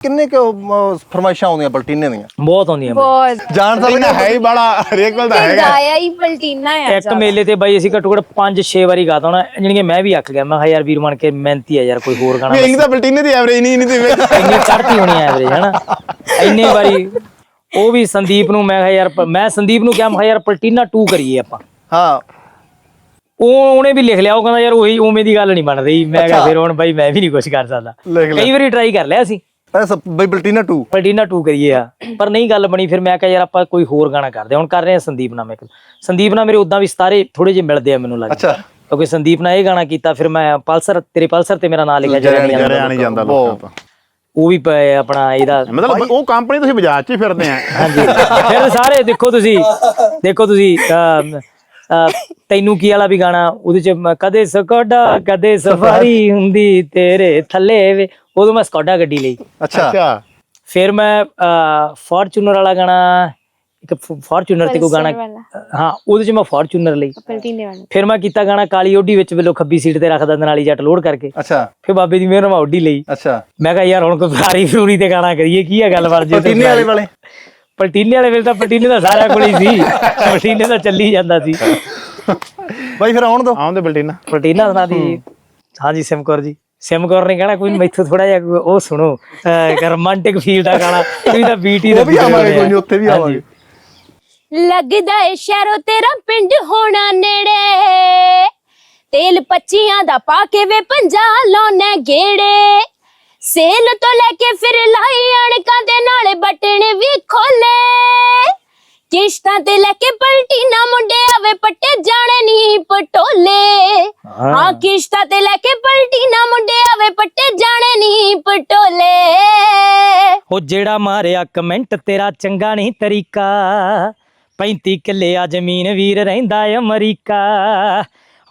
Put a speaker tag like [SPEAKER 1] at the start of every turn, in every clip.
[SPEAKER 1] ਕਿੰਨੇ ਕੁ ਫਰਮਾਇਸ਼ਾਂ ਆਉਂਦੀਆਂ ਪਲਟੀਨੇ ਦੀਆਂ?
[SPEAKER 2] ਬਹੁਤ ਆਉਂਦੀਆਂ ਬਾਈ।
[SPEAKER 3] ਬਹੁਤ।
[SPEAKER 1] ਜਾਣ ਤਾਂ
[SPEAKER 4] ਪਲਟੀਨਾ ਹੈ ਹੀ ਬੜਾ ਹਰੇਕ ਕੋਲ ਤਾਂ
[SPEAKER 3] ਤੇ
[SPEAKER 4] ਹੈਗਾ।
[SPEAKER 3] ਗਾਇਆ ਹੀ ਪਲਟੀਨਾ ਆ
[SPEAKER 2] ਇੱਕ ਮੇਲੇ ਤੇ ਬਾਈ ਅਸੀਂ ਘੱਟੋ ਘੱਟ 5-6 ਵਾਰੀ ਗਾਤਾ ਹੋਣਾ। ਜਾਣੀ ਕਿ ਮੈਂ ਵੀ ਅੱਕ ਗਿਆ। ਮੈਂ ਕਿਹਾ ਯਾਰ ਵੀਰ ਬਣ ਕੇ ਮਿਹਨਤੀ ਆ ਯਾਰ ਕੋਈ ਹੋਰ ਗਾਣਾ
[SPEAKER 4] ਵੀ ਤਾਂ ਪਲਟੀਨੇ ਦੀ ਐਵਰੇਜ ਨਹੀਂ ਨਹੀਂ ਤੇ
[SPEAKER 2] ਇੰਨੀ ਚੜ੍ਹਤੀ ਹੋਣੀ ਐਵਰੇਜ ਹਨਾ? ਇੰਨੇ ਵਾਰੀ। ਉਹ ਵੀ ਸੰਦੀਪ ਨੂੰ ਮੈਂ ਕਿਹਾ ਯਾਰ ਪ- ਮੈਂ ਸੰਦੀਪ ਨੂੰ ਕਿਹਾ ਮੈਂ ਕਿਹਾ ਯਾਰ ਪਲਟੀਨਾ 2 ਕਰੀਏ ਆਪਾਂ।
[SPEAKER 1] ਹਾਂ।
[SPEAKER 2] ਉਹ ਉਹਨੇ ਵੀ ਲਿਖ ਲਿਆ ਉਹ ਕਹਿੰਦਾ ਯਾਰ ਉਹੀ ਉਵੇਂ ਦੀ ਗੱਲ ਨਹੀਂ ਬਣ ਰਹੀ ਮੈਂ ਕਿਹਾ ਫਿਰ ਹੁਣ ਬਾਈ ਮੈਂ ਵੀ ਨਹੀਂ ਕੁਝ ਕਰ ਸਕਦਾ।
[SPEAKER 1] ਲਿਖ ਲਿਆ।
[SPEAKER 2] ਕਈ ਵਾਰੀ ਟਰਾਈ ਕਰ ਲਿਆ ਅਸੀਂ
[SPEAKER 1] ਐਸ ਬਈ ਪਲਟੀਨਾ 2
[SPEAKER 2] ਪਲਟੀਨਾ 2 ਕਰੀਏ ਆ। ਪਰ ਨਹੀਂ ਗੱਲ ਬਣੀ ਫਿਰ ਮੈਂ ਕਿਹਾ ਯਾਰ ਆਪਾਂ ਕੋਈ ਹੋਰ ਗਾਣਾ ਕਰਦੇ ਹਾਂ। ਹੁਣ ਕਰ ਰਹੇ ਹਾਂ ਸੰਦੀਪ ਨਾਲ ਮੈਂ ਸੰਦੀਪ ਨਾਲ ਮੇਰੇ ਉਦਾਂ ਵੀ ਸਤਾਰੇ ਥੋੜੇ ਜਿਹੇ ਮਿਲਦੇ ਆ ਮੈਨੂੰ ਲੱਗਦਾ।
[SPEAKER 1] ਅੱਛਾ।
[SPEAKER 2] ਕਿਉਂਕਿ ਸੰਦੀਪ ਨਾਲ ਇਹ ਗਾਣਾ ਕੀਤਾ ਫਿਰ ਮੈਂ ਪਲਸਰ ਤੇਰੇ ਪਲਸਰ ਤੇ ਮੇਰਾ ਨਾਮ ਲਿਖਿਆ ਜਿਹੜਾ ਨਹੀਂ
[SPEAKER 4] ਜਾਂਦਾ ਲੋਕਾਂ ਤੋਂ
[SPEAKER 2] ਉਹ। ਵੀ ਪ- ਆਪਣਾ ਇਹਦਾ।
[SPEAKER 4] ਮਤਲਬ ਉਹ ਕੰਪਨੀ ਤੁਸੀਂ ਬਾਜ਼ਾਰ 'ਚ ਹੀ ਫਿਰਦੇ ਆ।
[SPEAKER 2] ਹਾਂਜੀ। ਫਿਰ ਸਾਰੇ ਦੇਖੋ ਤੁਸੀਂ ਦੇਖੋ ਤੁਸੀਂ ਅਮ, ਤੈਨੂੰ ਕੀ ਵਾਲਾ ਵੀ ਗਾਣਾ? ਉਹਦੇ ਚ ਮ- ਕਦੇ ਸਕੋਡਾ ਕਦੇ ਸਫਾਰੀ ਹੁੰਦੀ ਤੇਰੇ ਥੱਲੇ ਵੇ। ਉਦੋਂ ਮੈਂ ਸਕੋਡਾ ਗੱਡੀ ਲਈ।
[SPEAKER 1] ਅੱਛਾ।
[SPEAKER 2] ਫਿਰ ਮੈਂ ਫੋਰਚੂਨਰ ਵਾਲਾ ਗਾਣਾ ਇੱਕ ਫੋਰਚੂਨਰ ਤੇ ਕੋਈ ਗਾਣਾ ਹਾਂ ਉਹਦੇ ਚ ਮੈਂ ਫੋਰਚੂਨਰ ਲਈ। ਫਿਰ ਮੈਂ ਕੀਤਾ ਗਾਣਾ ਕਾਲੀ ਓਡੀ ਵਿੱਚ ਵੇਲੋ ਖੱਬੀ ਸੀਟ ਤੇ ਰੱਖਦਾ ਦਨਾਲੀ ਜੱਟ ਲੋਡ ਕਰਕੇ।
[SPEAKER 1] ਅੱਛਾ।
[SPEAKER 2] ਫਿਰ ਬਾਬੇ ਦੀ ਮਿਹਰ ਨਾਲ ਮੈਂ ਓਡੀ ਲਈ।
[SPEAKER 1] ਅੱਛਾ।
[SPEAKER 2] ਮੈਂ ਕਿਹਾ ਯਾਰ ਹੁਣ ਕੋਈ ਫਰਾਰੀ ਫਰੂਰੀ ਤੇ ਗਾਣਾ ਕਰੀਏ ਕੀ ਹੈ ਗੱਲਬਾਤ ਜੇ
[SPEAKER 1] ਪਲਟੀਨੇ ਵਾਲੇ ਵਾਲੇ।
[SPEAKER 2] ਪਲਟੀਨੇ ਵਾਲੇ ਵੇਲੇ ਤਾਂ ਪਲਟੀਨੇ ਦਾ ਸਾਰਿਆਂ ਕੋਲ ਹੀ ਸੀ। ਪਲਟੀਨੇ ਦਾ ਚੱਲੀ ਜਾਂਦਾ ਸੀ।
[SPEAKER 1] ਬਾਈ ਫਿਰ ਆਉਣ ਦੋ।
[SPEAKER 4] ਆਉਂਦੇ ਪਲਟੀਨਾ।
[SPEAKER 2] ਪਲਟੀਨਾ ਸੁਣਾ ਦੀ ਹਾਂਜੀ ਸਿਮਕੌਰ ਜੀ ਸਿਮਕੌਰ ਨੇ ਕਹਿਣਾ ਕੋਈ ਮੈਥੋਂ ਥੋੜਾ ਜਿਹਾ ਉਹ ਸੁਣੋ ਰੋਮਾਂਟਿਕ ਫੀਲ ਦਾ ਗਾਣਾ। ਤੁਸੀਂ ਤਾਂ ਬੀਟ
[SPEAKER 1] ਉਹ ਵੀ ਆਵਾਂਗੇ। ਕੋਈ ਨਹੀਂ ਉੱਥੇ ਵੀ। ਆਵਾਂਗੇ।
[SPEAKER 3] ਲੱਗਦਾ ਏ ਸ਼ਹਿਰੋ ਤੇਰਾ ਪਿੰਡ ਹੋਣਾ ਨੇੜੇ। ਤੇਲ ਪੱਚੀਆਂ ਦਾ ਪਾ ਕੇ ਵੇ ਪੰਜਾ ਲਾਉਣਾ ਗੇੜੇ। ਸੇਲ ਤੋਂ ਲੈ ਕੇ ਫਿਰ ਲਾਈ ਅਣਕਾਂ ਦੇ ਨਾਲੇ ਬਟਣ ਵੀ ਖੋਲੇ ਕਿਸ਼ਤਾਂ ਤੇ ਲੈ ਕੇ ਪਲਟੀਨਾ ਮੁੰਡੇ ਆਵੇ ਪੱਟੇ ਜਾਣੇ ਨਹੀਂ ਪਟੋਲੇ। ਹਾਂ। ਕਿਸ਼ਤਾਂ ਤੇ ਲੈ ਕੇ ਪਲਟੀਨਾ ਮੁੰਡੇ ਆਵੇ ਪੱਟੇ ਜਾਣੇ ਨਹੀਂ ਪਟੋਲੇ।
[SPEAKER 2] ਉਹ ਜਿਹੜਾ ਮਾਰਿਆ ਕਮੈਂਟ ਤੇਰਾ ਚੰਗਾ ਨਹੀਂ ਤਰੀਕਾ। 35 ਕਿੱਲੇ ਆ ਜ਼ਮੀਨ ਵੀਰ ਰਹਿੰਦਾ ਏ ਅਮਰੀਕਾ।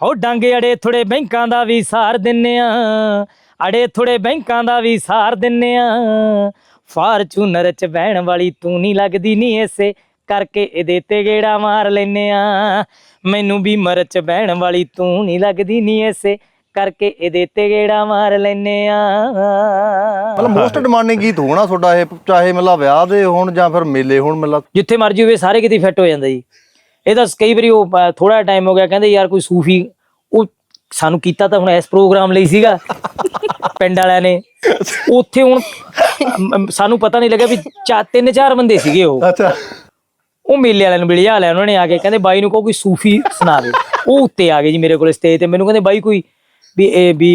[SPEAKER 2] ਉਹ ਡੰਗ ਅੜੇ ਥੋੜੇ ਬੈਂਕਾਂ ਦਾ ਵੀ ਸਾਰ ਦਿੰਨੇ ਆ। ਅੜੇ ਥੋੜੇ ਬੈਂਕਾਂ ਦਾ ਵੀ ਸਾਰ ਦਿੰਨੇ ਆ। ਫਾਰਚੂਨਰ ਚ ਬਹਿਣ ਵਾਲੀ ਤੂੰ ਨਹੀਂ ਲੱਗਦੀ ਨਹੀਂ ਐਸੇ ਕਰਕੇ ਇਹਦੇ ਤੇ ਗੇੜਾ ਮਾਰ ਲੈਨੇ ਆ। ਮੈਨੂੰ ਵੀ ਮਰਚ ਬਹਿਣ ਵਾਲੀ ਤੂੰ ਨਹੀਂ ਲੱਗਦੀ ਨਹੀਂ ਐਸੇ ਕਰਕੇ ਇਹਦੇ ਤੇ ਗੇੜਾ ਮਾਰ ਲੈਨੇ ਆ।
[SPEAKER 1] ਮਤਲਬ ਮੋਸਟ ਡਿਮਾਂਡਿੰਗ ਗੀਤ ਹੋਣਾ ਤੁਹਾਡਾ ਇਹ ਚਾਹੇ ਮਤਲਬ ਵਿਆਹ ਦੇ ਹੋਣ ਜਾਂ ਫਿਰ ਮੇਲੇ ਹੋਣ ਮਤਲਬ।
[SPEAKER 2] ਜਿੱਥੇ ਮਰਜ਼ੀ ਹੋਵੇ ਸਾਰੇ ਕਿਤੇ ਫਿੱਟ ਹੋ ਜਾਂਦਾ ਜੀ। ਇਹ ਤਾਂ ਕਈ ਵਾਰੀ ਉਹ ਥੋੜਾ ਟਾਈਮ ਹੋ ਗਿਆ ਕਹਿੰਦੇ ਯਾਰ ਕੋਈ ਸੂਫੀ ਸਾਨੂੰ ਕੀਤਾ ਤਾਂ ਹੁਣ ਇਸ ਪ੍ਰੋਗਰਾਮ ਲਈ ਸੀਗਾ ਪਿੰਡ ਵਾਲਿਆਂ ਨੇ। ਉੱਥੇ ਹੁਣ ਸਾਨੂੰ ਪਤਾ ਨਹੀਂ ਲੱਗਾ ਵੀ ਚਾ ਤਿੰਨ ਚਾਰ ਬੰਦੇ ਸੀਗੇ ਉਹ।
[SPEAKER 1] ਅੱਛਾ।
[SPEAKER 2] ਉਹ ਮੇਲੇ ਵਾਲਿਆਂ ਨੂੰ ਮਿਲਿਆ ਲਿਆ ਉਹਨਾਂ ਨੇ ਆ ਕੇ ਕਹਿੰਦੇ ਬਾਈ ਨੂੰ ਕਹੋ ਕੋਈ ਸੂਫੀ ਸੁਣਾ ਦੇ ਉਹ ਉੱਤੇ ਆ ਗਏ ਜੀ ਮੇਰੇ ਕੋਲ ਸਟੇਜ ਤੇ ਮੈਨੂੰ ਕਹਿੰਦੇ ਬਾਈ ਕੋਈ ਵੀ ਇਹ ਵੀ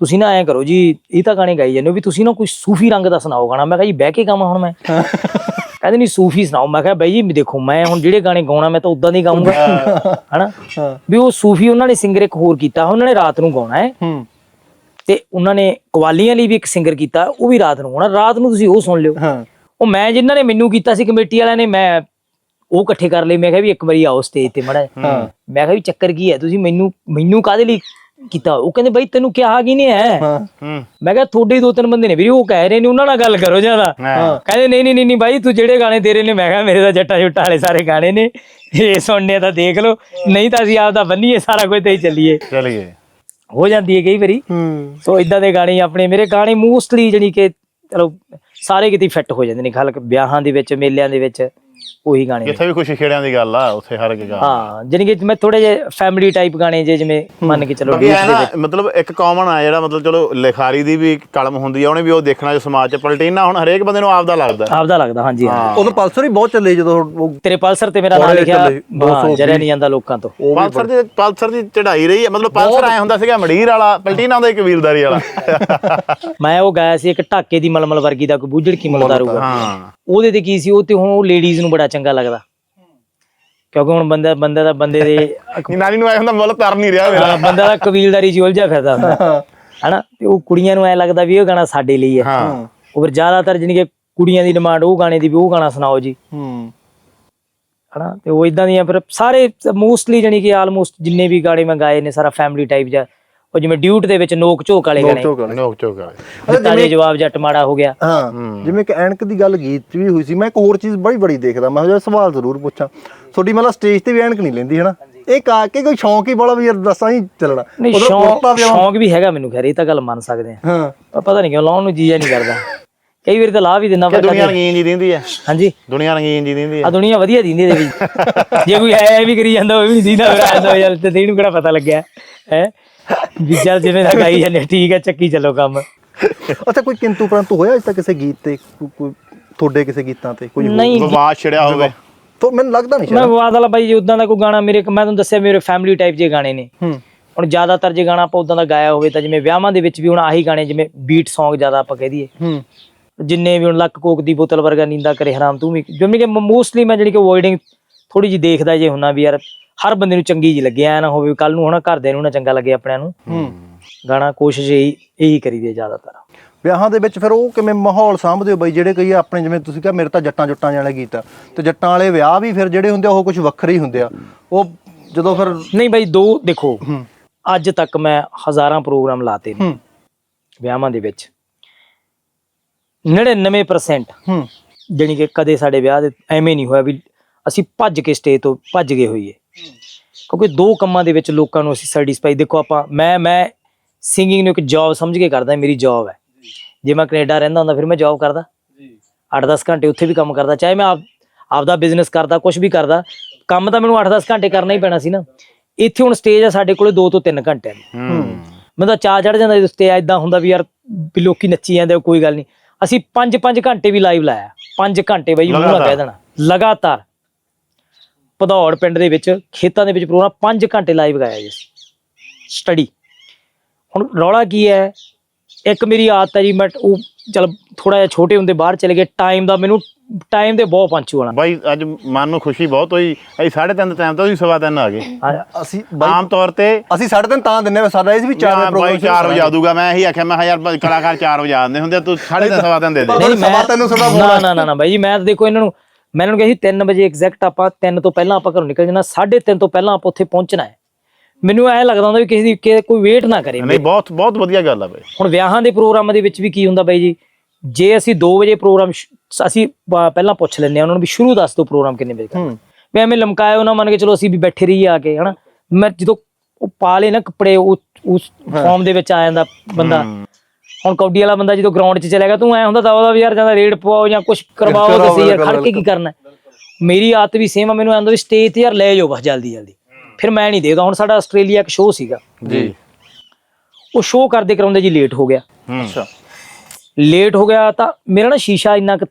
[SPEAKER 2] ਤੁਸੀਂ ਨਾ ਐਂ ਕਰੋ ਜੀ ਇਹ ਤਾਂ ਗਾਣੇ ਗਾਈ ਜਾਂਦੇ ਹੋ ਵੀ ਤੁਸੀਂ ਨਾ ਕੋਈ ਸੂਫੀ ਰੰਗ ਦਾ ਸੁਣਾਓ ਗਾਣਾ। ਮੈਂ ਕਿਹਾ ਜੀ ਬਹਿ ਕੇ ਗਾਵਾਂ ਹੁਣ ਮੈਂ। ਕਹਿੰਦੇ ਨਹੀਂ ਸੂਫੀ ਸੁਣਾਓ। ਮੈਂ ਕਿਹਾ ਬਾਈ ਜੀ ਦੇਖੋ ਮੈਂ ਹੁਣ ਜਿਹੜੇ ਗਾਣੇ ਗਾਉਣਾ ਮੈਂ ਤਾਂ ਉਦਾਂ ਦੀ ਗਾਉਂਗਾ ਹਨਾ? ਵੀ ਉਹ ਸੂਫੀ ਉਹਨਾਂ ਨੇ ਸਿੰਗਰ ਇੱਕ ਹੋਰ ਕੀਤਾ ਉਹਨਾਂ ਨੇ ਰਾਤ ਨੂੰ ਗਾਉਣਾ ਹੈ।
[SPEAKER 1] ਹੂੰ।
[SPEAKER 2] ਤੇ ਉਹਨਾਂ ਨੇ ਕਵਾਲੀਆਂ ਲਈ ਵੀ ਇੱਕ ਸਿੰਗਰ ਕੀਤਾ ਉਹ ਵੀ ਰਾਤ ਨੂੰ ਗਾਉਣਾ। ਰਾਤ ਨੂੰ ਤੁਸੀਂ ਉਹ ਸੁਣ ਲਿਓ।
[SPEAKER 1] ਹਾਂ।
[SPEAKER 2] ਉਹ ਮੈਂ ਜਿਨ੍ਹਾਂ ਨੇ ਮੈਨੂੰ ਕੀਤਾ ਸੀ ਕਮੇਟੀ ਵਾਲਿਆਂ ਨੇ ਮੈਂ ਉਹ ਇਕੱਠੇ ਕਰ ਲਈ ਮੈਂ ਕਿਹਾ ਵੀ ਇੱਕ ਵਾਰੀ ਆਓ ਸਟੇਜ ਤੇ ਮੜਾ
[SPEAKER 1] ਹਾਂ।
[SPEAKER 2] ਮੈਂ ਕਿਹਾ ਵੀ ਚੱਕਰ ਕੀ ਹੈ ਤੁਸੀਂ ਮੈਨੂੰ ਮੈਨੂੰ ਕਾਦੇ ਲਈ ਕੀਤਾ। ਉਹ ਕਹਿੰਦੇ ਬਾਈ ਤੈਨੂੰ ਕਿਹਾ ਕੀ ਨਹੀਂ ਹੈ? ਮੈਂ ਕਿਹਾ ਤੁਹਾਡੇ ਦੋ ਤਿੰਨ ਬੰਦੇ ਨੇ ਵੀਰੇ ਉਹ ਕਹਿ ਰਹੇ ਨੇ ਉਹਨਾਂ ਨਾਲ ਗੱਲ ਕਰੋ ਜ਼ਿਆਦਾ।
[SPEAKER 4] ਹਾਂ।
[SPEAKER 2] ਕਹਿੰਦੇ ਨਹੀਂ ਨਹੀਂ ਨਹੀਂ ਬਾਈ ਤੂੰ ਜਿਹੜੇ ਗਾਣੇ ਤੇਰੇ ਨੇ ਮੈਂ ਕਿਹਾ ਮੇਰੇ ਤਾਂ ਜੱਟਾ ਜੁੱਟਾ ਵਾਲੇ ਸਾਰੇ ਗਾਣੇ ਨੇ। ਇਹ ਸੁਣਨੇ ਤਾਂ ਦੇਖ ਲਓ। ਨਹੀਂ ਤਾਂ ਅਸੀਂ ਆਪਦਾ ਬੰਨੀਏ ਸਾਰਾ ਕੁਝ ਤੇ ਹੀ ਚੱਲੀਏ।
[SPEAKER 4] ਚਲੀਏ।
[SPEAKER 2] ਹੋ ਜਾਂਦੀ ਹੈ ਕਈ ਵਾਰੀ।
[SPEAKER 1] ਹੂੰ।
[SPEAKER 2] ਸੋ ਇਦਾਂ ਦੇ ਗਾਣੇ ਆਪਣੇ ਮੇਰੇ ਗਾਣੇ ਮੋਸਟਲੀ ਜਣੀ ਕਿ ਚਲੋ ਸਾਰੇ ਕਿਤੇ ਫਿੱਟ ਹੋ ਜਾਂਦੇ ਨੇ। ਖਲਕ ਵਿਆਹਾਂ ਦੇ ਵਿੱਚ ਮੇਲਿਆਂ ਦੇ ਵਿੱਚ। ਉਹੀ ਗਾਣੇ ਨੇ।
[SPEAKER 4] ਜਿੱਥੇ ਵੀ ਖੁਸ਼ੀ ਖੇੜਿਆਂ ਦੀ ਗੱਲ ਆ ਉੱਥੇ ਹਰ ਇੱਕ ਗੱਲ
[SPEAKER 2] ਹਾਂ ਜਣੀ ਕਿ ਮੈਂ ਥੋੜੇ ਜਿਹੇ ਫੈਮਿਲੀ ਟਾਈਪ ਗਾਣੇ ਜੇ ਜਿਵੇਂ ਮੰਨ ਕੇ ਚਲੋ
[SPEAKER 4] ਬਾਕੀ ਇਹ ਨਾ ਮਤਲਬ ਇੱਕ ਕਾਮਨ ਆ ਜਿਹੜਾ ਮਤਲਬ ਚਲੋ ਲਿਖਾਰੀ ਦੀ ਵੀ ਕਲਮ ਹੁੰਦੀ ਆ ਉਹਨੇ ਵੀ ਉਹ ਦੇਖਣਾ ਜੋ ਸਮਾਜ ਚ ਪਲਟੀਨਾ ਹੁਣ ਹਰੇਕ ਬੰਦੇ ਨੂੰ ਆਪਦਾ ਲੱਗਦਾ।
[SPEAKER 2] ਆਪਦਾ ਲੱਗਦਾ ਹਾਂਜੀ ਹਾਂ।
[SPEAKER 1] ਉਦੋਂ ਪਲਸਰ ਹੀ ਬਹੁਤ ਚੱਲੇ ਜਦੋਂ ਉਹ
[SPEAKER 2] ਤੇਰੇ ਪਲਸਰ ਤੇ ਮੇਰਾ ਨਾਮ
[SPEAKER 1] ਬੜੇ
[SPEAKER 2] ਲਿਖਿਆ
[SPEAKER 1] ਚੱਲੇ,
[SPEAKER 2] ਹਾਂ ਜਰਿਆ ਨਹੀਂ ਜਾਂਦਾ ਲੋਕਾਂ ਤੋਂ।
[SPEAKER 4] ਪਲਸਰ ਦੀ ਪਲਸਰ ਦੀ ਚੜਾਈ ਰਹੀ ਹੈ ਮਤਲਬ ਪਲਸਰ ਆਇਆ ਹੁੰਦਾ ਸੀਗਾ ਮੜੀਰ ਵਾਲਾ ਪਲਟੀਨਾ ਹੁੰਦਾ ਇੱਕ ਵੀਲਦਾਰੀ ਵਾਲਾ।
[SPEAKER 2] ਮੈਂ ਉਹ ਗਾਇਆ ਸੀ ਇੱਕ ਢਾਕੇ ਦੀ ਮਲਮਲ ਵਰਗੀ ਦਾ ਕੋਈ ਬੁੱਝੜ ਕੀ ਮਲਦਾਰੂਗਾ
[SPEAKER 4] ਹਾਂ।
[SPEAKER 2] ਉਹਦੇ ਤੇ ਕੀ ਸੀ ਉਹ ਤੇ ਹੁਣ ਉਹ ਲੇਡੀਜ਼ ਨੂੰ ਬੜਾ ਚੰਗਾ ਲੱਗਦਾ। ਕਿਉਂਕਿ ਹੁਣ ਬੰਦਾ ਬੰਦੇ ਦਾ ਬੰਦੇ ਦੇ
[SPEAKER 4] ਨਾਨੀ ਨੂੰ ਆਇਆ ਹੁੰਦਾ ਮੁੱਲ ਤਰ ਨਹੀਂ ਰਿਹਾ ਮੇਰਾ।
[SPEAKER 2] ਬੰਦਾ ਦਾ ਕਬੀਲਦਾਰੀ ਚ ਉਲਝਿਆ ਫਿਰਦਾ ਹੁੰਦਾ। ਹਨਾ? ਤੇ ਉਹ ਕੁੜੀਆਂ ਨੂੰ ਐ ਲੱਗਦਾ ਵੀ ਇਹ ਗਾਣਾ ਸਾਡੇ ਲਈ ਹੈ।
[SPEAKER 4] ਹਾਂ।
[SPEAKER 2] ਉਹ ਫਿਰ ਜ਼ਿਆਦਾਤਰ ਜਾਣੀ ਕਿ ਕੁੜੀਆਂ ਦੀ ਡਿਮਾਂਡ ਉਹ ਗਾਣੇ ਦੀ ਵੀ ਉਹ ਗਾਣਾ ਸੁਣਾਓ ਜੀ।
[SPEAKER 1] ਹੂੰ।
[SPEAKER 2] ਹਨਾ? ਤੇ ਉਹ ਇਦਾਂ ਦੀਆਂ ਫਿਰ ਸਾਰੇ ਮੋਸਟਲੀ ਜਾਣੀ ਕਿ ਆਲਮੋਸਟ ਜਿੰਨੇ ਵੀ ਗਾਣੇ ਮੈਂ ਗਾਏ ਨੇ ਸਾਰਾ ਫੈਮਿਲੀ ਟਾਈਪ ਜਾਂ ਉਹ ਜਿਵੇਂ ਡਿਊਟ ਦੇ ਵਿੱਚ ਨੋਕ ਝੋਕ ਵਾਲੇ ਗਾਣੇ।
[SPEAKER 1] ਚੋਕ ਵਾਲੇ।
[SPEAKER 4] ਨੋਕ ਚੋਕ ਵਾਲੇ।
[SPEAKER 2] ਦਿੱਤਾ ਜੇ ਜਵਾਬ ਜੱਟ ਮਾੜਾ ਹੋ ਗਿਆ।
[SPEAKER 1] ਹਾਂ ਜਿਵੇਂ ਕਿ ਐਨਕ ਦੀ ਗੱਲ ਗੀਤ ਵੀ ਹੋਈ ਸੀ ਮੈਂ ਇੱਕ ਹੋਰ ਚੀਜ਼ ਬੜੀ ਬੜੀ ਦੇਖਦਾ ਮੈਂ ਜਿਹੜਾ ਸਵਾਲ ਜ਼ਰੂਰ ਪੁੱਛਾਂ। ਤੁਹਾਡੀ ਮਤਲਬ ਸਟੇਜ ਤੇ ਵੀ ਐਨਕ ਨਹੀਂ ਲੈਂਦੀ ਹਨਾ? ਇਹ ਕਾ ਕੇ ਕੋਈ ਸ਼ੌਂਕ ਹੀ ਬੜਾ ਵੀ ਯਾਰ ਦੱਸਾਂ ਹੀ ਚੱਲਣਾ।
[SPEAKER 2] ਨਹੀਂ ਸ਼ੌਂਕ
[SPEAKER 1] ਕੁੜਤਾ ਵੀ
[SPEAKER 2] ਸ਼ੌਂਕ ਵੀ ਹੈਗਾ ਮੈਨੂੰ ਖੈਰ ਇਹ ਤਾਂ ਗੱਲ ਮੰਨ ਸਕਦੇ ਆ।
[SPEAKER 1] ਹਾਂ।
[SPEAKER 2] ਪਰ ਪਤਾ ਨਹੀਂ ਕਿਉਂ ਲਾਉਣ ਨੂੰ ਜੀਆ ਨਹੀਂ ਕਰਦਾ। ਕਈ ਵਾਰੀ ਤਾਂ ਲਾ ਵੀ ਦਿੰਦਾ
[SPEAKER 4] ਕਿ
[SPEAKER 2] ਪਰ
[SPEAKER 4] ਦੁਨੀਆ ਰੰਗੀਨ ਜੀ ਦਿੰਦੀ ਹੈ
[SPEAKER 2] ਹਾਂਜੀ।
[SPEAKER 4] ਦੁਨੀਆ ਰੰਗੀਨ ਜੀ ਦਿੰਦੀ
[SPEAKER 2] ਆ।
[SPEAKER 4] ਹੈ
[SPEAKER 2] ਦੁਨੀਆ ਵਧੀਆ ਦਿੰਦੀ ਇਹਦੇ ਵਿੱਚ ਜੇ। ਕੋਈ ਐ ਵੀ ਕਰੀ ਜਾਂਦਾ ਉਹ ਵੀ ਨਹੀਂ ਦਿੰਦਾ ਫਿਰ ਐਂ ਯਾਰ ਤੇ ਤੈਨੂੰ ਕਿਹੜਾ ਪਤਾ ਲੱਗਿਆ ਹੈ? ਵੀ ਚੱਲ ਜਿਵੇਂ ਦਾ ਗਾਈ ਜਾਂਦੇ ਠੀਕ ਹੈ ਚੱਕੀ ਚੱਲੋ ਕੰਮ।
[SPEAKER 1] ਅੱਛਾ ਕੋਈ ਕਿੰਤੂ ਪਰੰਤੂ ਹੋਇਆ ਅਜ ਤੱਕ ਕਿਸੇ ਗੀਤ ਤੇ? ਕੋਈ- ਕੋਈ ਤੁਹਾਡੇ ਕਿਸੇ ਗੀਤਾਂ ਤੇ ਕੋਈ
[SPEAKER 2] ਨਹੀਂ।
[SPEAKER 4] ਵਿਵਾਦ ਛਿੜਿਆ ਹੋਵੇ।
[SPEAKER 1] ਤਾਂ ਮੈਨੂੰ ਲੱਗਦਾ ਨਹੀਂ
[SPEAKER 2] ਮੈਂ
[SPEAKER 1] ਸ਼ਾਇਦ।
[SPEAKER 2] ਬਾਦ ਵਾਲਾ ਬਾਈ ਜੀ ਉਦਾਂ ਦਾ ਕੋਈ ਗਾਣਾ ਮੇਰੇ ਮੈਂ ਤੁਹਾਨੂੰ ਦੱਸਿਆ ਮੇਰੇ ਫੈਮਿਲੀ ਟਾਈਪ ਜੇ ਗਾਣੇ ਨੇ।
[SPEAKER 1] ਹੂੰ।
[SPEAKER 2] ਹੁਣ ਜ਼ਿਆਦਾਤਰ ਜੇ ਗਾਣਾ ਆਪਾਂ ਉਦਾਂ ਦਾ ਗਾਇਆ ਹੋਵੇ ਤਾਂ ਜਿਵੇਂ ਵਿਆਹਾਂ ਦੇ ਵਿੱਚ ਵੀ ਹੁਣ ਆਹੀ ਗਾਣੇ ਜਿਵੇਂ ਬੀਟ Song ਜ਼ਿਆਦਾ ਆਪਾਂ ਕਹਿ ਦਈਏ।
[SPEAKER 1] ਹੂੰ।
[SPEAKER 2] ਜਿੰਨੇ ਵੀ ਹੁਣ ਲੱਕ ਕੋਕ ਦੀ ਬੋਤਲ ਵਰਗਾ ਨੀਂਦਾ ਕਰੇ ਹਰਾਮ ਤੂੰ ਵੀ। ਜਿਵੇਂ ਕਿ ਮੋਸਟਲੀ ਮੈਂ ਜਿਹੜੀ ਕਿ ਅਵੋਇਡਿੰਗ ਥੋੜੀ ਜੀ ਦੇਖਦਾ ਜੇ ਹੁੰਨਾ ਵੀ ਯਾਰ ਹਰ ਬੰਦੇ ਨੂੰ ਚੰਗੀ ਜੀ ਲੱਗੇ ਐ ਨਾ ਹੋਵੇ ਕੱਲ ਨੂੰ ਹਨਾ ਘਰਦਿਆਂ ਨੂੰ ਨਾ ਚੰਗਾ ਲੱਗੇ ਆਪਣਿਆਂ ਨੂੰ।
[SPEAKER 1] ਹੂੰ।
[SPEAKER 2] ਗਾਣਾ ਕੋਸ਼ਿਸ਼ ਇਹੀ ਇਹੀ ਕਰੀਦੀ ਹੈ ਜ਼ਿਆਦਾਤਰ।
[SPEAKER 1] ਵਿਆਹਾਂ ਦੇ ਵਿੱਚ ਫਿਰ ਉਹ ਕਿਵੇਂ ਮਾਹੌਲ ਸਾਂਭਦੇ ਹੋ ਬਈ ਜਿਹੜੇ ਕਈ ਆਪਣੇ ਜਿਵੇਂ ਤੁਸੀਂ ਕਿਹਾ ਮੇਰੇ ਤਾਂ ਜੱਟਾਂ ਜੁੱਟਾਂ ਵਾਲੇ ਗੀਤ ਆ ਤੇ ਜੱਟਾਂ ਵਾਲੇ ਵਿਆਹ ਵੀ ਫਿਰ ਜਿਹੜੇ ਹੁੰਦੇ ਆ ਉਹ ਕੁਝ ਵੱਖਰੇ ਹੀ ਹੁੰਦੇ ਆ। ਉਹ ਜਦੋਂ ਫਿਰ
[SPEAKER 2] ਨਹੀਂ ਬਾਈ ਦੋ ਦੇਖੋ ਅੱਜ ਤੱਕ ਮੈਂ ਹਜ਼ਾਰਾਂ ਪ੍ਰੋਗਰਾਮ ਲਾਤੇ ਨੇ ਵਿਆਹਾਂ ਦੇ ਵਿੱਚ। 99%
[SPEAKER 1] ਹੂੰ।
[SPEAKER 2] ਜਾਣੀ ਕਿ ਕਦੇ ਸਾਡੇ ਵਿਆਹ ਦੇ ਐਵੇਂ ਨਹੀਂ ਹੋਇਆ ਵੀ ਅਸੀਂ ਭੱਜ ਕੇ ਸਟੇਜ ਤੋਂ ਭੱਜ ਗਏ ਹੋਈਏ। ਕਿਉਂਕਿ ਦੋ ਕੰਮਾਂ ਦੇ ਵਿੱਚ ਲੋਕਾਂ ਨੂੰ ਅਸੀਂ ਸੈਟੀਸਫਾਈ ਦੇਖੋ ਆਪਾਂ ਮੈਂ ਮੈਂ ਸਿੰਗਿੰਗ ਨੂੰ ਇੱਕ ਜੌਬ ਸਮਝ ਕੇ ਕਰਦਾ ਮੇਰੀ ਜੌਬ ਹੈ। ਜੇ ਮੈਂ ਕੈਨੇਡਾ ਰਹਿੰਦਾ ਹੁੰਦਾ ਫਿਰ ਮੈਂ ਜੌਬ ਕਰਦਾ। ਜੀ। 8-10 ਘੰਟੇ ਉੱਥੇ ਵੀ ਕੰਮ ਕਰਦਾ ਚਾਹੇ ਮੈਂ ਆਪ ਆਪਦਾ ਬਿਜ਼ਨਸ ਕਰਦਾ ਕੁਝ ਵੀ ਕਰਦਾ ਕੰਮ ਤਾਂ ਮੈਨੂੰ 8-10 ਘੰਟੇ ਕਰਨਾ ਹੀ ਪੈਣਾ ਸੀ ਨਾ। ਇੱਥੇ ਹੁਣ ਸਟੇਜ ਆ ਸਾਡੇ ਕੋਲੇ 2 ਤੋਂ 3 ਘੰਟੇ ਦੀ
[SPEAKER 4] ਹੂੰ।
[SPEAKER 2] ਮੈਨੂੰ ਤਾਂ ਚਾਹ ਚੜ ਜਾਂਦਾ ਉਸ ਤੇ ਐਦਾਂ ਹੁੰਦਾ ਵੀ ਯਾਰ ਵੀ ਲੋਕੀ ਨੱਚੀ ਜਾਂਦੇ ਕੋਈ ਗੱਲ ਨਹੀਂ। ਅਸੀਂ 5-5 ਘੰਟੇ ਵੀ ਲਾਈਵ ਲਾਇਆ। 5 ਘੰਟੇ ਬਈ ਮੂੰਹ ਨਾਲ
[SPEAKER 4] ਲਗਾਤਾਰ।
[SPEAKER 2] ਕਹਿ ਦੇਣਾ। ਲਗਾਤਾਰ। ਭਦੌੜ ਪਿੰਡ ਦੇ ਵਿੱਚ ਖੇਤਾਂ ਦੇ ਵਿੱਚ ਪ੍ਰੋਗਰਾਮ 5 ਘੰਟੇ ਲਾਈਵ ਗਾਇਆ ਜੀ ਸਟੱਡੀ ਹੁਣ ਰੌਲਾ ਕੀ ਹੈ? ਇੱਕ ਮੇਰੀ ਆਦਤ ਹੈ ਜੀ ਮੈਂ ਉਹ ਚਲ ਥੋੜਾ ਜਿਹਾ ਛੋਟੇ ਹੁੰਦੇ ਬਾਹਰ ਚਲੇ ਗਏ ਟਾਈਮ ਦਾ ਮੈਨੂੰ ਟਾਈਮ ਦੇ ਬਹੁਤ ਪੰਚੂ ਵਾਲਾ
[SPEAKER 4] ਬਾਈ ਅੱਜ ਮਨ ਨੂੰ ਖੁਸ਼ੀ ਬਹੁਤ ਹੋਈ। ਅਸੀਂ 3:30 ਟਾਈਮ ਤੋਂ ਅਸੀਂ ਸਵਾ ਤਿੰਨ ਆ ਗਏ।
[SPEAKER 1] ਅਸੀਂ ਬਾਈ
[SPEAKER 4] ਆਮ ਤੌਰ ਤੇ
[SPEAKER 1] ਅਸੀਂ ਸਾਢੇ ਤਿੰਨ ਤਾਂ ਦਿੰਨੇ ਵਾ ਸਾਡਾ ਇਹ ਸੀ ਵੀ 4
[SPEAKER 4] ਜਾਂ
[SPEAKER 1] ਵਜੇ
[SPEAKER 4] ਬਾਈ
[SPEAKER 1] ਪ੍ਰੋਗਰਾਮ
[SPEAKER 4] 4 ਵਜੇ ਆ ਦੂਗਾ। ਮੈਂ ਇਹੀ ਆਖਿਆ ਮੈਂ ਕਿਹਾ ਯਾਰ ਕਲਾਕਾਰ 4 ਵਜੇ ਆਉਂਦੇ ਹੁੰਦੇ ਆ, ਤੂੰ 3:30 ਸਵਾ ਤਿੰਨ ਦੇ ਦੇ।
[SPEAKER 1] ਨਹੀਂ, ਸਵਾ ਤਿੰਨ ਸਵਾ
[SPEAKER 2] ਨਾ ਨਾ ਨਾ ਨਾ ਬਾਈ ਜੀ ਮੈਂ ਤਾਂ ਦੇਖੋ ਇਹਨਾਂ ਨੂੰ ਮੈਂ ਇਹਨਾਂ ਨੂੰ ਕਿਹਾ ਸੀ 3 ਵਜੇ ਐਗਜ਼ੈਕਟ ਆਪਾਂ 3 ਤੋਂ ਪਹਿਲਾਂ ਆਪਾਂ ਘਰੋਂ ਨਿਕਲ ਜਾਣਾ 3:30 ਤੋਂ ਪਹਿਲਾਂ ਆਪਾਂ ਉੱਥੇ ਪਹੁੰਚਣਾ ਹੈ। ਮੈਨੂੰ ਐ ਲੱਗਦਾ ਹੁੰਦਾ ਵੀ ਕਿਸੇ ਦੀ ਕਿ ਕੋਈ ਵੇਟ ਨਾ ਕਰੇ।
[SPEAKER 4] ਨਹੀਂ ਬਹੁਤ ਬਹੁਤ ਵਧੀਆ ਗੱਲ ਆ ਬਾਈ।
[SPEAKER 2] ਹੁਣ ਵਿਆਹਾਂ ਦੇ ਪ੍ਰੋਗਰਾਮਾਂ ਦੇ ਵਿੱਚ ਵੀ ਕੀ ਹੁੰਦਾ ਬਾਈ ਜੀ? ਜੇ ਅਸੀਂ 2 ਵਜੇ ਪ੍ਰੋਗਰਾਮ ਅਸੀਂ ਪਹਿਲਾਂ ਪੁੱਛ ਲੈਂਦੇ ਆ ਉਹਨਾਂ ਨੂੰ ਵੀ ਸ਼ੁਰੂ ਦੱਸ ਦਿਓ ਪ੍ਰੋਗਰਾਮ ਕਿੰਨੇ ਵਜੇ ਕਰਨਾ। ਵੀ ਐਵੇਂ ਲਮਕਾਏ ਉਹਨਾਂ ਮੰਨ ਕੇ ਚਲੋ ਅਸੀਂ ਵੀ ਬੈਠੇ ਰਹੀਏ ਆ ਕੇ ਹਨਾ? ਮੈਂ ਜਦੋਂ ਉਹ ਪਾ ਲੇ ਨਾ ਕੱਪੜੇ ਉਸ ਫਾਰਮ ਦੇ ਵਿੱਚ ਆ ਜਾਂਦਾ ਬੰਦਾ। ਹੁਣ ਕੌਡੀ ਵਾਲਾ ਬੰਦਾ ਜਦੋਂ ਗਰਾਊਂਡ 'ਚ ਚਲੇਗਾ ਤੂੰ ਐ ਹੁੰਦਾ ਤਾਂ ਉਹਦਾ ਵੀ ਯਾਰ ਜਾਂਦਾ ਰੇਡ ਪਵਾਓ ਜਾਂ ਕੁਝ ਕਰਵਾਓ ਤੁਸੀਂ ਯਾਰ ਖੜ ਕੇ ਕੀ ਕਰਨਾ? ਹੈ? ਮੇਰੀ ਆਦਤ ਵੀ ਸੇਮ ਆ ਮੈਨੂੰ ਆਂਦਾ ਵੀ ਸਟੇਜ ਤੇ ਯਾਰ ਲੈ ਜਾਓ ਬਸ ਜਲਦੀ ਜਲਦੀ। ਫਿਰ ਮੈਂ ਨਹੀਂ ਦੇਖਦਾ। ਹੁਣ ਸਾਡਾ ਆਸਟ੍ਰੇਲੀਆ ਇੱਕ ਸ਼ੋਅ ਸੀਗਾ।
[SPEAKER 4] ਜੀ।
[SPEAKER 2] ਉਹ ਸ਼ੋਅ ਕਰਦੇ ਕਰਾਉਂਦੇ ਜੀ ਲੇਟ ਹੋ ਗਿਆ।
[SPEAKER 1] ਅੱਛਾ।
[SPEAKER 2] ਲੇਟ ਹੋ ਗਿਆ ਤਾਂ ਮੇਰਾ ਨਾ ਸ਼ੀਸ਼ਾ ਇੰਨਾ ਕੁ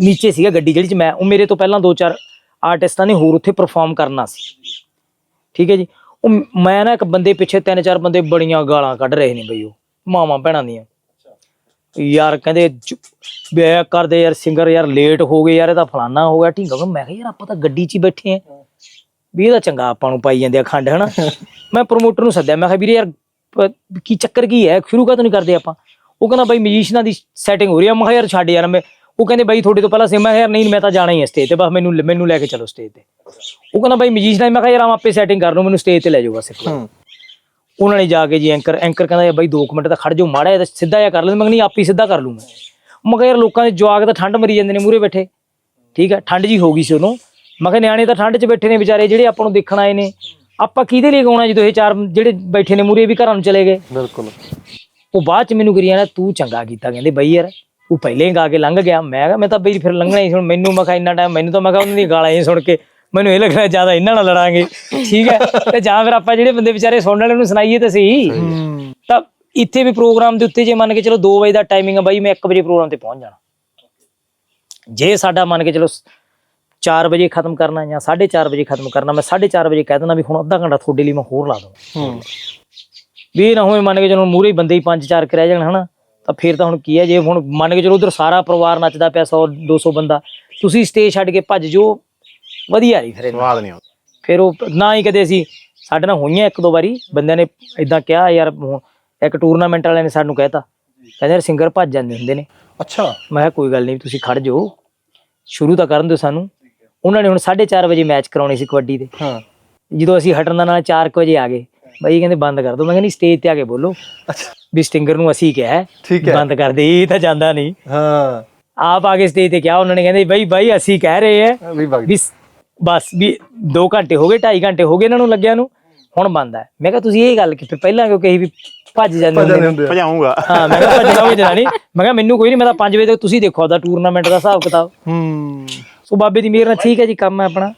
[SPEAKER 2] ਨੀਚੇ ਸੀਗਾ ਗੱਡੀ ਜਿਹੜੀ ਚ ਮੈਂ ਉਹ ਮੇਰੇ ਤੋਂ ਪਹਿਲਾਂ ਦੋ ਚਾਰ ਆਰਟਿਸਟਾਂ ਨੇ ਹੋਰ ਉੱਥੇ ਪਰਫਾਰਮ ਕਰਨਾ ਸੀ। ਠੀਕ ਹੈ ਜੀ? ਉਹ ਮ- ਮੈਂ ਨਾ ਇੱਕ ਬੰਦੇ ਪਿੱਛੇ ਤਿੰਨ ਚਾਰ ਬੰਦੇ ਬੜੀਆਂ ਗਾਲਾਂ ਕੱਢ ਰਹੇ ਨੇ ਬਈ ਉਹ ਮਾਵਾਂ ਭੈਣਾਂ ਦੀਆਂ। ਯਾਰ ਕਹਿੰਦੇ ਐ ਕਰਦੇ ਯਾਰ ਸਿੰਗਰ ਯਾਰ ਲੇਟ ਹੋ ਗਏ ਯਾਰ ਇਹਦਾ ਫਲਾਨਾ ਹੋ ਗਿਆ। ਢੀਂਗਾ ਮੈਂ ਕਿਹਾ ਯਾਰ ਆਪਾਂ ਤਾਂ ਗੱਡੀ 'ਚ ਹੀ ਬੈਠੇ ਆ। ਵੀ ਇਹਦਾ ਚੰਗਾ ਆਪਾਂ ਨੂੰ ਪਾਈ ਜਾਂਦੇ ਆ ਖੰਡ ਹਨਾ? ਮੈਂ ਪ੍ਰੋਮੋਟਰ ਨੂੰ ਸੱਦਿਆ ਮੈਂ ਕਿਹਾ ਵੀਰੇ ਯਾਰ ਪ- ਕੀ ਚੱਕਰ ਕੀ ਹੈ? ਸ਼ੁਰੂ ਕਾ ਨਹੀਂ ਕਰਦੇ ਆਪਾਂ? ਉਹ ਕਹਿੰਦਾ ਬਾਈ ਮਿਊਜ਼ੀਸ਼ੀਅਨਾਂ ਦੀ ਸੈਟਿੰਗ ਹੋ ਰਹੀ ਆ। ਮੈਂ ਕਿਹਾ ਯਾਰ ਛੱਡ ਯਾਰ ਮੈਂ ਉਹ ਕਹਿੰਦੇ ਬਾਈ ਤੁਹਾਡੇ ਤੋਂ ਪਹਿਲਾਂ ਸੀ। ਮੈਂ ਕਿਹਾ ਯਾਰ ਨਹੀਂ ਮੈਂ ਤਾਂ ਜਾਣਾ ਹੀ ਹੈ ਸਟੇਜ ਤੇ ਬਸ ਮੈਨੂੰ ਮੈਨੂੰ ਲੈ ਕੇ ਚਲੋ ਸਟੇਜ ਤੇ। ਉਹ ਕਹਿੰਦਾ ਬਾਈ ਮਿਊਜ਼ੀਸ਼ੀਅਨਾਂ ਦੀ ਮੈਂ ਕਿਹਾ ਯਾਰ ਆਮ ਆਪੇ ਸੈਟਿੰਗ ਕਰ ਲਓ ਮੈਨੂੰ ਸਟੇਜ ਤੇ ਲੈ ਜਾਓ ਬਸ। ਇੱਕ ਵਾਰ
[SPEAKER 1] ਹੂੰ।
[SPEAKER 2] ਉਹਨਾਂ ਨੇ ਜਾ ਕੇ ਜੀ ਐਂਕਰ ਐਂਕਰ ਕਹਿੰਦਾ ਯਾਰ ਬਾਈ 2 ਮਿੰਟ ਤਾਂ ਖੜ ਜਾਓ ਮਾੜਾ ਜਿਹਾ ਤਾਂ ਸਿੱਧਾ ਜਿਹਾ ਕਰ ਲੈਂਦੇ ਮੈਂ ਨਹੀਂ ਆਪੇ ਹੀ ਸਿੱਧਾ ਕਰ ਲੂੰ ਮੈਂ। ਕਿਹਾ ਯਾਰ ਲੋਕਾਂ ਦੇ ਜਵਾਕ ਤਾਂ ਠੰਡ ਮਰੀ ਜਾਂਦੇ ਨੇ ਮੂਰੇ ਬੈਠੇ। ਠੀਕ ਹੈ ਠੰਡ ਜੀ ਹੋ ਗਈ ਸੀ ਉਦੋਂ। ਮੈਂ ਕਿਹਾ ਨਿਆਣੇ ਤਾਂ ਠੰਡ 'ਚ ਬੈਠੇ ਨੇ ਵਿਚਾਰੇ ਜਿਹੜੇ ਆਪਾਂ ਨੂੰ ਦੇਖਣ ਆਏ ਨੇ। ਆਪਾਂ ਕਿਹਦੇ ਲਈ ਗਾਉਣਾ ਜਦੋਂ ਇਹ ਚਾਰ ਜਿਹੜੇ ਬੈਠੇ ਨੇ ਮੂਰੇ ਵੀ ਘਰਾਂ ਨੂੰ ਚਲੇ ਗਏ?
[SPEAKER 1] ਬਿਲਕੁਲ।
[SPEAKER 2] ਉਹ ਬਾਅਦ ਚ ਮੈਨੂੰ ਕਰੀ ਜਾਣਾ ਤੂੰ ਚੰਗਾ ਕੀਤਾ ਕਹਿੰਦੇ ਬਈ ਯਾਰ ਤੂੰ ਪਹਿਲੇ ਹੀ ਗਾ ਕੇ ਲੰਘ ਗਿਆ ਮੈਂ ਕਿਹਾ ਮੈਂ ਤਾਂ ਬਈ ਫਿਰ ਲੰਘਣਾ ਹੀ ਸੀ ਹੁਣ ਮੈਨੂੰ ਮੈਂ ਕਿਹਾ ਇੰਨਾ ਟਾਈਮ ਮੈਨੂੰ ਤਾਂ ਮੈਂ ਕਿਹਾ ਉਹਨਾਂ ਦੀ ਗਾਲਾਂ ਹੀ ਸੁਣ ਕੇ ਮੈਨੂੰ ਇਹ ਲੱਗਣਾ ਜ਼ਿਆਦਾ ਇਹਨਾਂ ਨਾਲ ਲੜਾਂਗੇ। ਠੀਕ ਹੈ? ਤੇ ਜਾਂ ਫਿਰ ਆਪਾਂ ਜਿਹੜੇ ਬੰਦੇ ਵਿਚਾਰੇ ਸੁਣਨ ਵਾਲੇ ਨੂੰ ਸੁਣਾਈਏ ਤਾਂ ਸਹੀ। ਤਾਂ ਇੱਥੇ ਵੀ ਪ੍ਰੋਗਰਾਮ ਦੇ ਉੱਤੇ ਜੇ ਮੰਨ ਕੇ ਚਲੋ 2 ਵਜੇ ਦਾ ਟਾਈਮਿੰਗ ਹੈ ਬਾਈ ਮੈਂ 1 ਵਜੇ ਪ੍ਰੋਗਰਾਮ ਤੇ ਪਹੁੰਚ ਜਾਣਾ। ਜੇ ਸਾਡਾ ਮੰਨ ਕੇ ਚਲੋ 4 ਵਜੇ ਖਤਮ ਕਰਨਾ ਜਾਂ 4:30 ਵਜੇ ਖਤਮ ਕਰਨਾ ਮੈਂ 4:30 ਵਜੇ ਕਹਿ ਦਿੰਦਾ ਵੀ ਹੁਣ ਅੱਧਾ ਘੰਟਾ ਤੁਹਾਡੇ ਲਈ ਮੈਂ ਹੋਰ ਲਾ ਦਵਾਂ
[SPEAKER 1] ਹੂੰ।
[SPEAKER 2] ਵੀ ਨਾ ਹੋਵੇ ਮੰਨ ਕੇ ਚਲੋ ਮੂਰੇ ਬੰਦੇ ਹੀ ਪੰਜ ਚਾਰ ਕੁ ਰਹਿ ਜਾਣ ਹਨਾ? ਤਾਂ ਫਿਰ ਤਾਂ ਹੁਣ ਕੀ ਹੈ ਜੇ ਹੁਣ ਮੰਨ ਕੇ ਚਲੋ ਉਧਰ ਸਾਰਾ ਪਰਿਵਾਰ ਨੱਚਦਾ ਪਿਆ 100 200 ਬੰਦਾ ਤੁਸੀਂ ਸਟੇਜ ਛੱਡ ਕੇ ਭੱਜ ਜੋ ਵਧੀਆ ਨਹੀਂ ਫਿਰ
[SPEAKER 4] ਸਵਾਦ ਨਹੀਂ ਆਉਂਦਾ।
[SPEAKER 2] ਫਿਰ ਉਹ ਨਾ ਹੀ ਕਦੇ ਅਸੀਂ ਸਾਡੇ ਨਾਲ ਹੋਈਆਂ ਇੱਕ ਦੋ ਵਾਰੀ ਬੰਦਿਆਂ ਨੇ ਇਦਾਂ ਕਿਹਾ ਯਾਰ ਹੁਣ ਇੱਕ ਟੂਰਨਾਮੈਂਟ ਵਾਲਿਆਂ ਨੇ ਸਾਨੂੰ ਕਹਿਤਾ। ਕਹਿੰਦੇ ਯਾਰ ਸਿੰਗਰ ਭੱਜ ਜਾਂਦੇ ਹੁੰਦੇ ਨੇ।
[SPEAKER 1] ਅੱਛਾ।
[SPEAKER 2] ਮੈਂ ਕਿਹਾ ਕੋਈ ਗੱਲ ਨਹੀਂ ਤੁਸੀਂ ਖੜ ਜਾਓ। ਸ਼ੁਰੂ ਤਾਂ ਕਰਨ ਦਿਓ ਸਾਨੂੰ। ਉਹਨਾਂ ਨੇ ਹੁਣ 4:30 ਵਜੇ ਮੈਚ ਕਰਾਉਣੇ ਸੀ ਕਬੱਡੀ ਦੇ।
[SPEAKER 1] ਹਾਂ।
[SPEAKER 2] ਜਦੋਂ ਅਸੀਂ ਹਟਣ ਦਾ ਨਾਲ 4 ਵਜੇ ਆ ਗਏ ਬਾਈ ਕਹਿੰਦੇ ਬੰਦ ਕਰ ਦੋ। ਮੈਂ ਕਹਿੰਦੀ ਸਟੇਜ ਤੇ ਆ ਕੇ ਬੋਲੋ।
[SPEAKER 1] ਅੱਛਾ।
[SPEAKER 2] ਵੀ ਸਟਿੰਗਰ ਨੂੰ ਅਸੀਂ ਕਿਹਾ ਹੈ,
[SPEAKER 1] ਠੀਕ ਹੈ।
[SPEAKER 2] ਬੰਦ ਕਰ ਦੇ ਇਹ ਤਾਂ ਜਾਂਦਾ ਨਹੀਂ।
[SPEAKER 1] ਹਾਂ।
[SPEAKER 2] ਆਪ ਆ ਕੇ ਸਟੇਜ ਤੇ ਕਿਹਾ ਉਹਨਾਂ ਨੇ ਕਹਿੰਦੇ ਬਾਈ ਬਾਈ ਅਸੀਂ ਕਹਿ ਰਹੇ ਆ
[SPEAKER 1] ਵੀ ਬਗ
[SPEAKER 2] ਵੀ ਸ- ਬਸ ਵੀ 2 ਘੰਟੇ ਹੋ ਗਏ 2.5 ਘੰਟੇ ਹੋ ਗਏ ਇਹਨਾਂ ਨੂੰ ਲੱਗਿਆ ਨੂੰ ਹੁਣ ਬੰਦ ਹੈ ਮੈਂ ਕਿਹਾ ਤੁਸੀਂ ਇਹ ਗੱਲ ਕਿ ਪਹਿਲਾਂ ਕਿਉਂ ਕਹੀ ਵੀ ਭੱਜ ਜਾਂਦੇ ਹੁੰਦੇ
[SPEAKER 4] ਭਜਾਉਂਗਾ।
[SPEAKER 2] ਹਾਂ ਮੈਂ ਕਿਹਾ ਭੱਜਣਾ ਵੀ ਨਹੀਂ ਮੈਂ ਕਿਹਾ ਮੈਨੂੰ ਕੋਈ ਨਹੀਂ ਮੈਂ ਤਾਂ 5 ਵਜੇ ਤੱਕ ਤੁਸੀਂ ਦੇਖੋ ਆਪਦਾ ਟੂਰਨਾਮੈਂਟ ਦਾ ਹਿਸਾਬ ਕਿਤਾਬ।
[SPEAKER 1] ਹੂੰ।
[SPEAKER 2] ਸੋ ਬਾਬੇ ਦੀ ਮਿਹਰ ਨਾਲ ਠੀਕ ਹੈ ਜੀ ਕੰਮ ਹੈ ਆਪਣਾ।